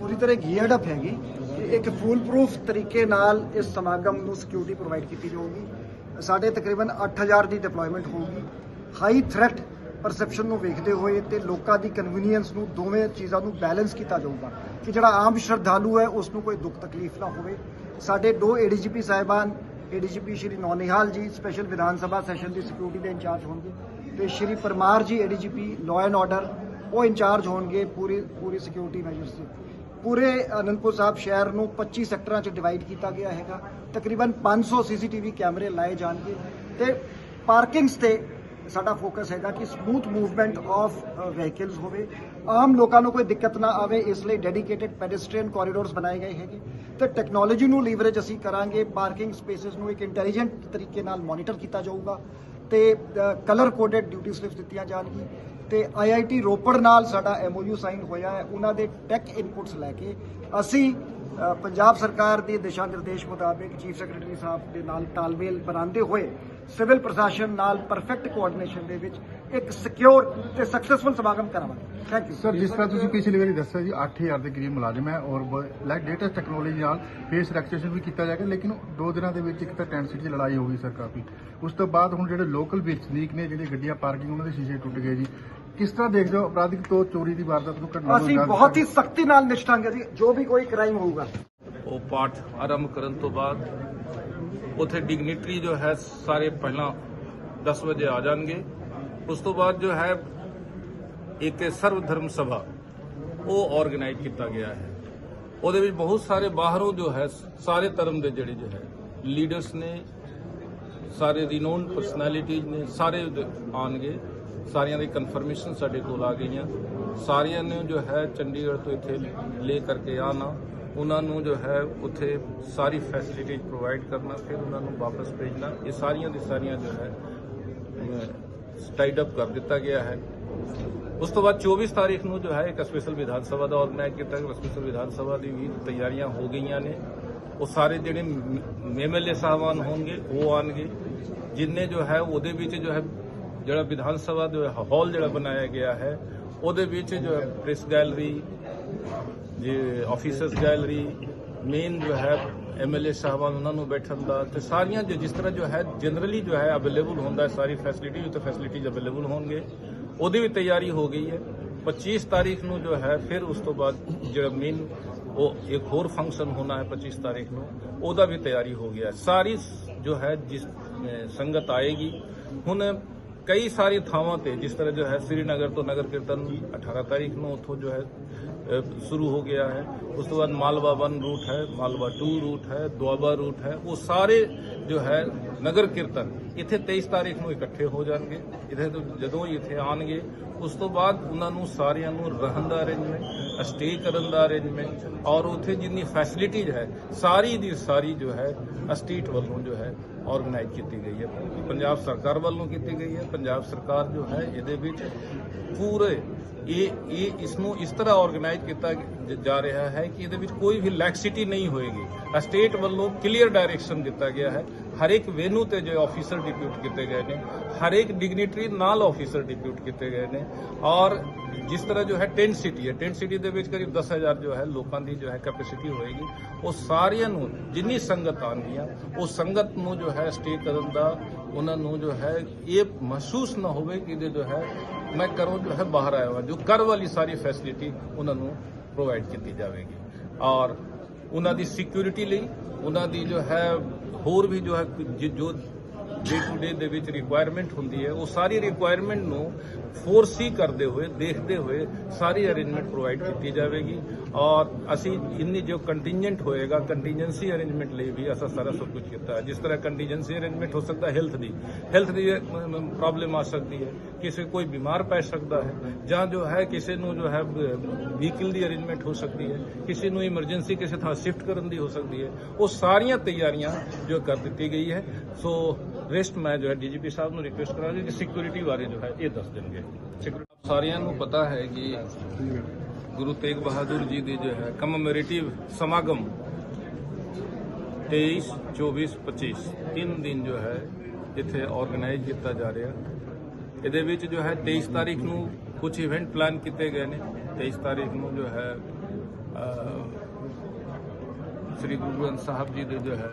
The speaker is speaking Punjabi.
ਪੂਰੀ ਤਰ੍ਹਾਂ ਗੀਅਰਡ ਅਪ ਹੈਗੀ ਕਿ ਇੱਕ ਫੂਲ ਪ੍ਰੂਫ ਤਰੀਕੇ ਨਾਲ ਇਸ ਸਮਾਗਮ ਨੂੰ ਸਿਕਿਉਰਿਟੀ ਪ੍ਰੋਵਾਈਡ ਕੀਤੀ ਜਾਊਗੀ। ਸਾਡੇ ਤਕਰੀਬਨ 8000 ਦੀ ਡਿਪਲੋਇਮੈਂਟ ਹੋਊਗੀ। ਹਾਈ ਥ੍ਰੈਟ ਪਰਸੈਪਸ਼ਨ ਨੂੰ ਵੇਖਦੇ ਹੋਏ ਤੇ ਲੋਕਾਂ ਦੀ ਕਨਵੀਨੀਅੰਸ ਨੂੰ ਦੋਵੇਂ ਚੀਜ਼ਾਂ ਨੂੰ ਬੈਲੈਂਸ ਕੀਤਾ ਜਾਊਗਾ ਕਿ ਜਿਹੜਾ ਆਮ ਸ਼ਰਧਾਲੂ ਹੈ, ਉਸ ਨੂੰ ਕੋਈ ਦੁੱਖ ਤਕਲੀਫ ਨਾ ਹੋਵੇ। ਸਾਡੇ ਦੋ ਏਡੀਜੀਪੀ ਸਾਹਿਬਾਨ ਏਡੀਜੀਪੀ ਸ਼੍ਰੀ ਨੌਨਿਹਾਲ ਜੀ ਸਪੈਸ਼ਲ ਵਿਧਾਨ ਸਭਾ ਸੈਸ਼ਨ ਦੀ ਸਿਕਿਉਰਿਟੀ ਦੇ ਇੰਚਾਰਜ ਹੋਣਗੇ ਤੇ Shri Parmar ji ADGP law and order ਉਹ ਇੰਚਾਰਜ ਹੋਣਗੇ ਪੂਰੀ ਪੂਰੀ ਸਿਕਿਉਰਿਟੀ ਮੈਜਰਸ ਦੇ। ਪੂਰੇ ਅਨੰਦਪੁਰ ਸਾਹਿਬ ਸ਼ਹਿਰ ਨੂੰ 25 ਸੈਕਟਰਾਂ 'ਚ ਡਿਵਾਈਡ ਕੀਤਾ ਗਿਆ ਹੈਗਾ। ਤਕਰੀਬਨ 500 ਸੀਸੀਟੀਵੀ ਕੈਮਰੇ ਲਾਏ ਜਾਣਗੇ ਤੇ ਪਾਰਕਿੰਗਸ ਤੇ ਸਾਡਾ ਫੋਕਸ ਹੈਗਾ ਕਿ ਸਮੂਥ ਮੂਵਮੈਂਟ ਆਫ ਵਹੀਕਲਸ ਹੋਵੇ। ਆਮ ਲੋਕਾਂ ਨੂੰ ਕੋਈ ਦਿੱਕਤ ਨਾ ਆਵੇ, ਇਸ ਲਈ ਡੈਡੀਕੇਟਿਡ ਪੈਡੈਸਟਰੀਅਨ ਕੋਰੀਡੋਰਸ ਬਣਾਏ ਗਏ ਹੈਗੇ। ਤੇ ਟੈਕਨੋਲੋਜੀ ਨੂੰ ਲੀਵਰੇਜ ਅਸੀਂ ਕਰਾਂਗੇ। ਪਾਰਕਿੰਗ ਸਪੇਸਿਸ ਨੂੰ ਇੱਕ ਇੰਟੈਲੀਜੈਂਟ ਤਰੀਕੇ ਨਾਲ ਮੋਨੀਟਰ ਕੀਤਾ ਜਾਊਗਾ ਤੇ ਕਲਰ ਕੋਡਡ ਡਿਊਟੀ ਸਲਿਪਸ ਦਿੱਤੀਆਂ ਜਾਣਗੀਆਂ। ਤੇ ਆਈਆਈਟੀ ਰੋਪੜ ਨਾਲ ਸਾਡਾ ਐਮਓਯੂ ਸਾਈਨ ਹੋਇਆ ਹੈ, ਉਹਨਾਂ ਦੇ ਟੈਕ ਇਨਪੁਟਸ ਲੈ ਕੇ ਅਸੀਂ ਪੰਜਾਬ ਸਰਕਾਰ ਦੇ ਦਿਸ਼ਾ ਨਿਰਦੇਸ਼ ਮੁਤਾਬਿਕ ਚੀਫ ਸੈਕਟਰੀ ਸਾਹਿਬ ਦੇ ਨਾਲ ਤਾਲਮੇਲ ਬਣਾਉਂਦੇ ਹੋਏ ਸਿਵਲ ਪ੍ਰਸ਼ਾਸਨ ਨਾਲ ਪਰਫੈਕਟ ਕੋਆਰਡੀਨੇਸ਼ਨ ਦੇ ਵਿੱਚ ਇੱਕ ਸਿਕਿਉਰ ਤੇ ਸਕਸੈਸਫੁਲ ਸਮਾਗਮ ਕਰਾਵਾਂਗੇ। ਥੈਂਕ ਯੂ ਸਰ ਜਿਸ ਤਰ੍ਹਾਂ ਤੁਸੀਂ ਪਿਛਲੀ ਵਾਰੀ ਦੱਸਿਆ ਜੀ 8000 ਦੇ ਕਰੀਬ ਮੁਲਾਜ਼ਮ ਹੈ ਔਰ ਲਾਈਕ ਲੇਟੈਸਟ ਟੈਕਨੋਲੋਜੀ ਨਾਲ ਫੇਸ ਰੈਕਸੇਸ਼ਨ ਵੀ ਕੀਤਾ ਜਾਏਗਾ, ਲੇਕਿਨ ਦੋ ਦਿਨਾਂ ਦੇ ਵਿੱਚ ਇੱਕ ਤਾਂ ਟੈਂਟ ਸਿਟੀ 'ਚ ਲੜਾਈ ਹੋ ਗਈ ਸਰ ਕਾਫੀ। ਉਸ ਤੋਂ ਬਾਅਦ ਹੁਣ ਜਿਹੜੇ ਲੋਕਲ ਵਸਨੀਕ ਨੇ, ਜਿਹੜੇ ਗੱਡੀਆਂ ਪਾਰਕਿੰਗ ਉਹਨਾਂ ਦੇ ਸ਼ੀਸ਼ੇ ਟੁੱਟ ਗਏ ਜੀ ਕਿਸ ਤਰ੍ਹਾਂ ਦੇਖਦੇ ਹੋ ਅਪਰਾਧਿਕ ਤੋਂ ਚੋਰੀ ਦੀ ਵਾਰਦਾਤ ਨੂੰ ਘਟਨਾ ਨੂੰ ਅਸੀਂ ਬਹੁਤ ਹੀ ਸਖਤੀ ਨਾਲ ਨਿਸ਼ਠਾਂਗੇ ਜੀ। ਜੋ ਵੀ ਕੋਈ ਕ੍ਰਾਈਮ ਹੋਊਗਾ। ਉਹ ਪਾਠ ਆਰੰਭ ਕਰਨ ਤੋਂ ਬਾਅਦ ਉਥੇ ਡਿਗਨਿਟਰੀ ਜੋ ਹੈ ਸਾਰੇ ਪਹਿਲਾਂ 10 ਵਜੇ ਆ ਜਾਣਗੇ। ਉਸ ਤੋਂ ਬਾਅਦ ਜੋ ਹੈ ਇੱਕ ਸਰਵ ਧਰਮ ਸਭਾ ਉਹ ਆਰਗੇਨਾਈਜ਼ ਕੀਤਾ ਗਿਆ ਹੈ। ਉਹਦੇ ਵਿੱਚ ਬਹੁਤ ਸਾਰੇ ਬਾਹਰੋਂ ਜੋ ਹੈ ਸਾਰੇ ਧਰਮ ਦੇ ਜਿਹੜੇ ਜੋ ਹੈ ਲੀਡਰਸ ਨੇ ਸਾਰੇ ਰਿਨੋਨ ਪਰਸਨੈਲਿਟੀਜ਼ ਨੇ ਸਾਰੇ ਆਉਣਗੇ। ਸਾਰੀਆਂ ਦੀ ਕਨਫਰਮੇਸ਼ਨ ਸਾਡੇ ਕੋਲ ਆ ਗਈਆਂ। ਸਾਰਿਆਂ ਨੇ ਜੋ ਹੈ ਚੰਡੀਗੜ੍ਹ ਤੋਂ ਇੱਥੇ ਲੈ ਕਰਕੇ ਆਣਾ ਉਹਨਾਂ ਨੂੰ ਜੋ ਹੈ ਉੱਥੇ ਸਾਰੀ ਫੈਸਿਲਿਟੀ ਪ੍ਰੋਵਾਈਡ ਕਰਨਾ, ਫਿਰ ਉਹਨਾਂ ਨੂੰ ਵਾਪਸ ਭੇਜਣਾ। ਇਹ ਸਾਰੀਆਂ ਦੀ ਸਾਰੀਆਂ ਜੋ ਹੈ ਸਟਾਈਡ ਅਪ ਕਰ ਦਿੱਤਾ ਗਿਆ ਹੈ। ਉਸ ਤੋਂ ਬਾਅਦ 24 ਤਾਰੀਖ ਨੂੰ ਜੋ ਹੈ ਇੱਕ ਸਪੈਸ਼ਲ ਵਿਧਾਨ ਸਭਾ ਦਾ ਆਰਗੇਨਾਈਜ਼ ਕੀਤਾ ਗਿਆ। ਸਪੈਸ਼ਲ ਵਿਧਾਨ ਸਭਾ ਦੀ ਵੀ ਤਿਆਰੀਆਂ ਹੋ ਗਈਆਂ ਨੇ। ਉਹ ਸਾਰੇ ਜਿਹੜੇ ਐਮਐਲਏ ਸਾਹਿਬਾਨ ਹੋਣਗੇ, ਉਹ ਆਣਗੇ ਜਿੰਨੇ ਜੋ ਹੈ ਉਹਦੇ ਵਿੱਚ ਜੋ ਹੈ ਜਿਹੜਾ ਵਿਧਾਨ ਸਭਾ ਦਾ ਹਾਲ ਜਿਹੜਾ ਬਣਾਇਆ ਗਿਆ ਹੈ, ਉਹਦੇ ਵਿੱਚ ਜੋ ਹੈ ਪ੍ਰੈਸ ਗੈਲਰੀ ਜੇ ਆਫੀਸਰਸ ਗੈਲਰੀ ਮੇਨ ਜੋ ਹੈ ਐਮਐਲਏ ਸਾਹਿਬਾਨ ਉਹਨਾਂ ਨੂੰ ਬੈਠਣ ਦਾ ਤੇ ਸਾਰੀਆਂ ਜੋ ਜਿਸ ਤਰ੍ਹਾਂ ਜੋ ਹੈ ਜਨਰਲੀ ਜੋ ਹੈ ਅਵੇਲੇਬਲ ਹੁੰਦਾ ਹੈ, ਸਾਰੀ ਫੈਸਿਲਿਟੀ ਉੱਤੇ ਫੈਸਿਲਿਟੀਜ਼ ਅਵੇਲੇਬਲ ਹੋਣਗੇ। ਉਹਦੀ ਵੀ ਤਿਆਰੀ ਹੋ ਗਈ ਹੈ। 25 ਤਾਰੀਖ ਨੂੰ ਜੋ ਹੈ ਫਿਰ ਉਸ ਤੋਂ ਬਾਅਦ ਜਿਹੜਾ ਮੇਨ ਉਹ ਇੱਕ ਹੋਰ ਫੰਕਸ਼ਨ ਹੋਣਾ ਹੈ 25 ਤਾਰੀਖ ਨੂੰ, ਉਹਦਾ ਵੀ ਤਿਆਰੀ ਹੋ ਗਿਆ। ਸਾਰੀ ਜੋ ਹੈ ਜਿਸ ਸੰਗਤ ਆਏਗੀ। ਹੁਣ ਕਈ ਸਾਰੀ ਥਾਵਾਂ ਤੇ ਜਿਸ ਤਰ੍ਹਾਂ ਜੋ ਹੈ ਸ੍ਰੀਨਗਰ ਤੋਂ ਨਗਰ ਕੀਰਤਨ 18 ਤਾਰੀਖ ਨੂੰ ਉੱਥੋਂ ਜੋ ਹੈ ਸ਼ੁਰੂ ਹੋ ਗਿਆ ਹੈ। ਉਸ ਤੋਂ ਬਾਅਦ ਮਾਲਵਾ 1 ਰੂਟ ਹੈ, ਮਾਲਵਾ 2 ਰੂਟ ਹੈ, ਦੁਆਬਾ ਰੂਟ ਹੈ। ਉਹ ਸਾਰੇ ਜੋ ਹੈ ਨਗਰ ਕੀਰਤਨ ਇੱਥੇ 23 ਤਾਰੀਖ ਨੂੰ ਇਕੱਠੇ ਹੋ ਜਾਣਗੇ। ਇੱਥੇ ਜਦੋਂ ਹੀ ਇੱਥੇ ਆਣਗੇ ਉਸ ਤੋਂ ਬਾਅਦ ਉਹਨਾਂ ਨੂੰ ਸਾਰਿਆਂ ਨੂੰ ਰਹਿਣ ਦਾ ਅਰੇਂਜਮੈਂਟ ਸਟੇ ਕਰਨ ਦਾ ਅਰੇਂਜਮੈਂਟ ਔਰ ਉੱਥੇ ਜਿੰਨੀ ਫੈਸਿਲਿਟੀਜ਼ ਹੈ, ਸਾਰੀ ਦੀ ਸਾਰੀ ਜੋ ਹੈ ਸਟੇਟ ਵੱਲੋਂ ਜੋ ਹੈ ਆਰਗੇਨਾਈਜ਼ ਕੀਤੀ ਗਈ ਹੈ। ਪੰਜਾਬ ਸਰਕਾਰ ਵੱਲੋਂ ਕੀਤੀ ਗਈ ਹੈ। ਪੰਜਾਬ ਸਰਕਾਰ ਜੋ ਹੈ, ਇਹਦੇ ਵਿੱਚ ਪੂਰੇ ਇਹ ਇਹ ਇਸ ਨੂੰ ਇਸ ਤਰ੍ਹਾਂ ਆਰਗੇਨਾਈਜ਼ ਕੀਤਾ ਜਾ ਰਿਹਾ ਹੈ ਕਿ ਇਹਦੇ ਵਿੱਚ ਕੋਈ ਵੀ ਲੈਕਸਿਟੀ ਨਹੀਂ ਹੋਏਗੀ। ਸਟੇਟ ਵੱਲੋਂ ਕਲੀਅਰ ਡਾਇਰੈਕਸ਼ਨ ਦਿੱਤਾ ਗਿਆ ਹੈ। ਹਰ ਇੱਕ ਵੈਨੂ ਤੇ ਜੋ ਆਫੀਸਰ ਡਿਪਿਊਟ ਕੀਤੇ ਗਏ ਨੇ, ਹਰ ਇੱਕ ਡਿਗਨਿਟਰੀ ਨਾਲ ਆਫੀਸਰ ਡਿਪਿਊਟ ਕੀਤੇ ਗਏ ਨੇ ਔਰ ਜਿਸ ਤਰ੍ਹਾਂ ਜੋ ਹੈ ਟੈਂਟ ਸਿਟੀ ਹੈ, ਟੈਂਟ ਸਿਟੀ ਦੇ ਵਿੱਚ ਕਰੀਬ 10000 ਜੋ ਹੈ ਲੋਕਾਂ ਦੀ ਜੋ ਹੈ ਕੈਪੈਸਿਟੀ ਹੋਏਗੀ। ਉਹ ਸਾਰਿਆਂ ਨੂੰ, ਜਿੰਨੀ ਸੰਗਤ ਆਉਂਦੀਆਂ ਉਹ ਸੰਗਤ ਨੂੰ ਜੋ ਹੈ ਸਟੇ ਕਰਨ ਦਾ, ਉਹਨਾਂ ਨੂੰ ਜੋ ਹੈ ਇਹ ਮਹਿਸੂਸ ਨਾ ਹੋਵੇ ਕਿ ਇਹਦੇ ਜੋ ਹੈ ਮੈਂ ਘਰੋਂ ਜੋ ਹੈ ਬਾਹਰ ਆਇਆ ਹਾਂ ਜੋ ਕਰ ਵਾਲੀ ਸਾਰੀ ਫੈਸਿਲਿਟੀ ਉਹਨਾਂ ਨੂੰ ਪ੍ਰੋਵਾਈਡ ਕੀਤੀ ਜਾਵੇਗੀ। ਔਰ ਉਹਨਾਂ ਦੀ ਸਿਕਿਉਰਿਟੀ ਲਈ, ਉਹਨਾਂ ਦੀ ਜੋ ਹੈ ਹੋਰ ਵੀ ਜੋ ਹੈ ਜ- ਜੋ ਡੇ ਟੂ ਡੇ ਦੇ ਵਿੱਚ ਰਿਕੁਆਇਰਮੈਂਟ ਹੁੰਦੀ ਹੈ, ਉਹ ਸਾਰੀ ਰਿਕੁਆਇਰਮੈਂਟ ਨੂੰ ਫੋਰਸੀ ਕਰਦੇ ਹੋਏ, ਦੇਖਦੇ ਹੋਏ ਸਾਰੀ ਅਰੇਂਜਮੈਂਟ ਪ੍ਰੋਵਾਈਡ ਕੀਤੀ ਜਾਵੇਗੀ। ਔਰ ਅਸੀਂ ਇੰਨੀ ਜੋ ਕੰਟੀਨਜੈਂਟ ਹੋਏਗਾ ਕੰਟੀਜੈਂਸੀ ਅਰੇਂਜਮੈਂਟ ਲਈ ਵੀ ਅਸਾਂ ਸਾਰਾ ਸਭ ਕੁਝ ਕੀਤਾ ਹੈ। ਜਿਸ ਤਰ੍ਹਾਂ ਕੰਟੀਜੈਂਸੀ ਅਰੇਂਜਮੈਂਟ ਹੋ ਸਕਦਾ ਹੈਲਥ ਦੀ। ਹੈਲਥ ਦੀ ਪ੍ਰੋਬਲਮ ਆ ਸਕਦੀ ਹੈ। ਕਿਸੇ ਕੋਈ ਬਿਮਾਰ ਪੈ ਸਕਦਾ ਹੈ ਜਾਂ ਜੋ ਹੈ, ਕਿਸੇ ਨੂੰ ਜੋ ਹੈ ਵਹੀਕਲ ਦੀ ਅਰੇਂਜਮੈਂਟ ਹੋ ਸਕਦੀ ਹੈ। ਕਿਸੇ ਨੂੰ ਇਮਰਜੈਂਸੀ ਕਿਸੇ ਥਾਂ ਸ਼ਿਫਟ ਕਰਨ ਦੀ ਹੋ ਸਕਦੀ ਹੈ। ਉਹ ਸਾਰੀਆਂ ਤਿਆਰੀਆਂ ਜੋ ਕਰ ਦਿੱਤੀ ਗਈ ਹੈ। ਸੋ ਰਿਸਟ ਮੈਂ ਜੋ ਹੈ ਡੀਜੀਪੀ ਸਾਹਿਬ ਨੂੰ ਰਿਕੁਐਸਟ ਕਰਾਂਗਾ ਕਿ ਸਿਕਿਉਰਿਟੀ ਬਾਰੇ ਜੋ ਹੈ ਇਹ ਦੱਸ ਦੇਣਗੇ। ਸਾਰਿਆਂ ਨੂੰ ਪਤਾ ਹੈ ਕਿ ਗੁਰੂ ਤੇਗ ਬਹਾਦਰ ਜੀ ਦੀ ਜੋ ਹੈ ਕਮਮੇਰੇਟਿਵ ਸਮਾਗਮ 23 24 25 ਤਿੰਨ ਦਿਨ ਜੋ ਹੈ ਇੱਥੇ ਆਰਗੇਨਾਈਜ਼ ਕੀਤਾ ਜਾ ਰਿਹਾ। ਇਹਦੇ ਵਿੱਚ ਜੋ ਹੈ 23 ਤਾਰੀਖ ਨੂੰ ਕੁਝ ਇਵੈਂਟ ਪਲਾਨ ਕੀਤੇ ਗਏ ਨੇ। 23 ਤਾਰੀਖ ਨੂੰ ਜੋ ਹੈ ਸ੍ਰੀ ਗੁਰੂ ਗ੍ਰੰਥ ਸਾਹਿਬ ਜੀ ਦੇ ਜੋ ਹੈ